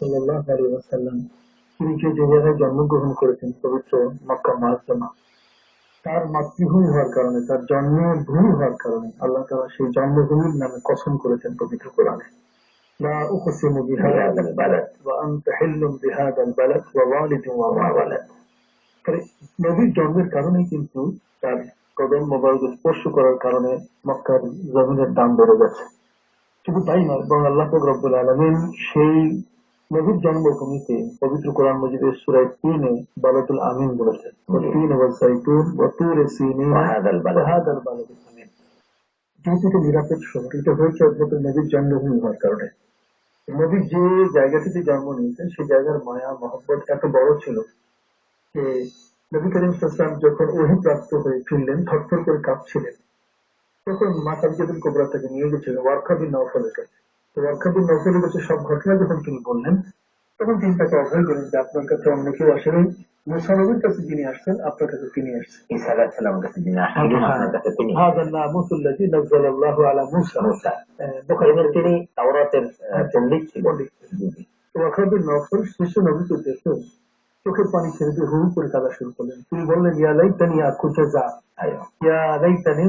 সাল্লাহ আলী ওয়াসাল্লাম তিনি যে যে জায়গায় জন্মগ্রহণ করেছেন পবিত্র মক্কা মহাজমা তার মাতৃভূমি হওয়ার কারণে তার জন্মভূমি হওয়ার কারণে আল্লাহ তালা সেই জন্মভূমির নামে কসম করেছেন পবিত্র কোরআনে لا أقسم بهذا البلد وأنت حل بهذا البلد ووالد وما ولد তাহলে নবীর জন্মের কারণেই কিন্তু তার কদম মোবারক স্পর্শ করার কারণে মক্কার জমিনের দাম বেড়ে গেছে শুধু তাই নয় বরং আল্লাহ পাক রব্বুল আলমিন সেই নবীর জন্মভূমিতে পবিত্র কোরআন মজিদের সুরায় তিনে বালাতুল আমিন বলেছেন। তিন আমিন যেহেতু নিরাপদ শহর এটা হয়েছে একমাত্র নবীর জন্মভূমি হওয়ার কারণে। নবী যে জায়গাটিতে জন্ম নিয়েছেন সেই জায়গার মায়া মহব্বত এত বড় ছিল যে নবী করিম সাল্লাম যখন ওহি প্রাপ্ত হয়ে ফিরলেন থরথর করে কাঁপছিলেন। তখন মা কাবিজাতুল কোবরা তাকে নিয়ে গেছিলেন ওয়ার্কাবিন নৌফলের কাছে রক্ষাপুর নজরে গেছে সব ঘটনা যখন তিনি বললেন তখন তিনি তাকে অভয় করেন যে আপনার কাছে অন্য কেউ আসেনি। মুসানবের কাছে যিনি আসছেন আপনার কাছে তিনি আসছেন আচ্ছা। হ্যাঁ। চোখের পানি ছেড়ে দিয়ে হু করে কাঁদা শুরু করলেন। তিনি বললেন ইয়া লাইতানি খুঁজে যা ইয়া লাইতানি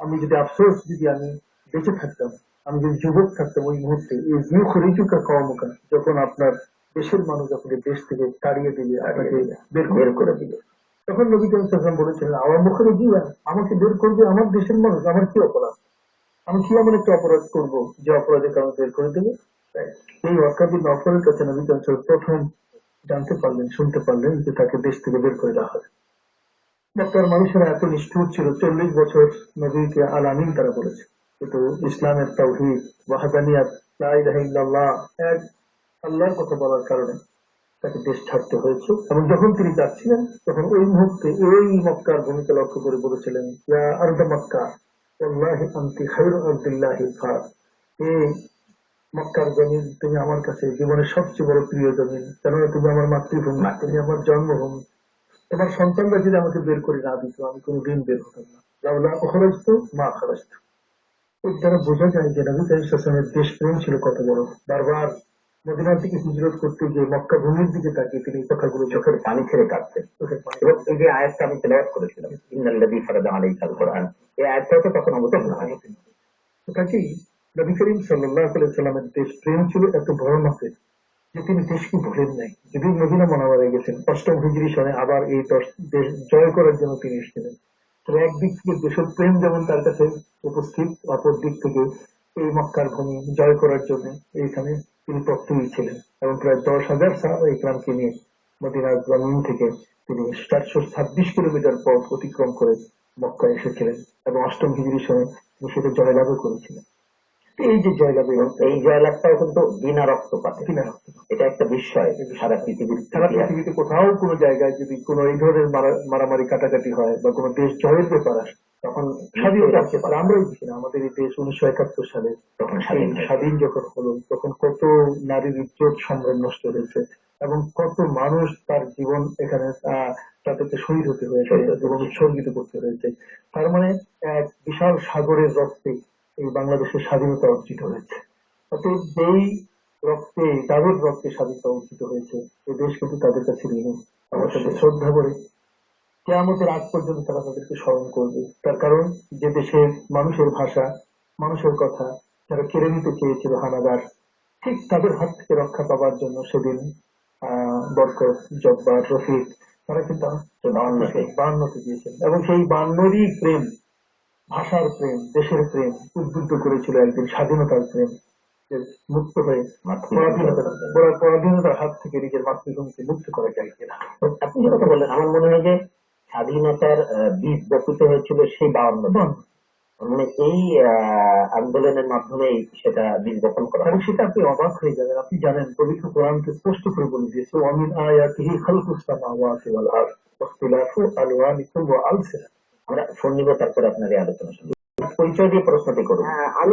আমি যদি আফসোস যদি আমি বেঁচে থাকতাম আমি যদি যুবক থাকতাম ওই মুহূর্তে এই জিউ খরিজুকা কমকা যখন আপনার দেশের মানুষ আপনাকে দেশ থেকে তাড়িয়ে আপনাকে বের বের করে দিবে। তখন নবী সাল্লাম বলেছিলেন আমার মুখে জিয়া আমাকে বের করবে আমার দেশের মানুষ আমার কি অপরাধ? আমি কি এমন একটা অপরাধ করব যে অপরাধের কারণে বের করে দেবে? এই ওয়াকাবিন নফরের কাছে নবী সাল্লাম প্রথম জানতে পারলেন শুনতে পারলেন যে তাকে দেশ থেকে বের করে দেওয়া হবে। মক্কার মানুষেরা এত নিষ্ঠুর ছিল চল্লিশ বছর নবীকে আল আমিন তারা বলেছে। কিন্তু ইসলামের তৌহিদ, ওয়াহাদানিয়াত এক আল্লাহর কথা বলার কারণে তাকে দেশ ছাড়তে হয়েছে। এবং যখন তিনি যাচ্ছিলেন, তখন ওই মুহূর্তে এই মক্কার ভূমিকে লক্ষ্য করে বলেছিলেন জমিন, তুমি আমার কাছে জীবনের সবচেয়ে বড় প্রিয় জমিন। কেননা তুমি আমার মাতৃভূমি, তুমি আমার জন্মভূমি। তোমার সন্তানরা যদি আমাকে বের করে না দিত, আমি কোনোদিন বের হতাম না। লাউলা মা খরচ এর দ্বারা বোঝা যায় যে নবী করিম সাল্লামের দেশপ্রেম ছিল কত বড় বারবার মদিনার দিকে হিজরত করতে গিয়ে মক্কা ভূমির দিকে তাকিয়ে তিনি কথাগুলো চোখের পানি ছেড়ে চোখের পানি। এবং এই যে আয়াতটা আমি তেলাওয়াত করেছিলাম ইন্নাল্লাযী ফারাদা আলাইকাল কোরআন এই আয়াতটাও তো তখন অবতীর্ণ হয় তো কাজেই নবী করিম সাল্লাহ সাল্লামের দেশ প্রেম ছিল এত বড় মাপের যে তিনি দেশকে ভুলেন নাই। যদি মদিনা মনাবারে গেছেন অষ্টম হিজরি সনে আবার এই দশ- দেশ জয় করার জন্য তিনি এসেছিলেন। তবে একদিক থেকে দেশের প্রেম যেমন তার কাছে উপস্থিত অপর দিক থেকে এই মক্কার ভূমি জয় করার জন্য এইখানে তিনি প্রস্তুতি ছিলেন এবং প্রায় দশ হাজার সাহাবা ইকরামকে নিয়ে মদিনার জমিন থেকে তিনি চারশো ছাব্বিশ কিলোমিটার পথ অতিক্রম করে মক্কা এসেছিলেন এবং অষ্টম হিজরি সনে তিনি সেটা জয়লাভও করেছিলেন। এই যে জয়লাভে এই জয়লাভটাও কিন্তু বিনা রক্তপাতে। কিনা এটা একটা বিস্ময় সারা পৃথিবীর সারা পৃথিবীতে কোথাও কোনো জায়গায় যদি কোনো এই ধরনের মারামারি কাটাকাটি হয় বা কোনো দেশ জয়ের ব্যাপার আসে তখন স্বাধীনতা আসতে পারে। আমরাই দেখি না। আমাদের এই দেশ উনিশশো একাত্তর সালে তখন স্বাধীন স্বাধীন যখন হলো তখন কত নারীর ইজ্জত সম্ভ্রম নষ্ট হয়েছে এবং কত মানুষ তার জীবন এখানে আহ, তাতে শহীদ হতে হয়েছে এবং উৎসর্গিত করতে হয়েছে। তার মানে এক বিশাল সাগরের রক্তে এই বাংলাদেশের স্বাধীনতা অর্জিত হয়েছে। অতএব যেই রক্তে তাদের রক্তে স্বাধীনতা অর্জিত হয়েছে। এই দেশ কিন্তু তাদের কাছে ঋণী। আমার সাথে শ্রদ্ধা করে। কেয়ামতের আগ পর্যন্ত তারা তাদেরকে স্মরণ করবে। তার কারণ যে দেশের মানুষের ভাষা মানুষের কথা যারা কেড়ে নিতে চেয়েছিল হানাদার ঠিক তাদের হাত থেকে রক্ষা পাবার জন্য সেদিন আহ বরকত জব্বার রফিক তারা কিন্তু। বান্নকে দিয়েছেন। এবং সেই বান্নরই প্রেম ভাষার প্রেম দেশের প্রেম উদ্বুদ্ধ করেছিল একদিন স্বাধীনতার প্রেম। মুক্ত হয়ে পরাধীনতার হাত থেকে নিজের মাতৃভূমিকে মুক্ত করা যায় কিনা। আপনি যে কথা বললেন আমার মনে হয় যে স্বাধীনতার আহ, বীজ বপিত হয়েছিল সেই বাউন্ন মানে এই আন্দোলনের মাধ্যমেই সেটা বীজ বপন করা কারণ সেটা আপনি অবাক হয়ে যাবেন। আপনি জানেন পবিত্র কোরআনকে স্পষ্ট করে বলে দিয়েছে অমিন আয়াতিহি ওয়াল আরদ ওয়াখতিলাফু আলওয়ানিকুম ওয়া আমরা ফোন নিব তারপরে আপনার আলোচনা শুনব পরিচয় দিয়ে প্রশ্নটি করুন। হ্যাঁ, আমি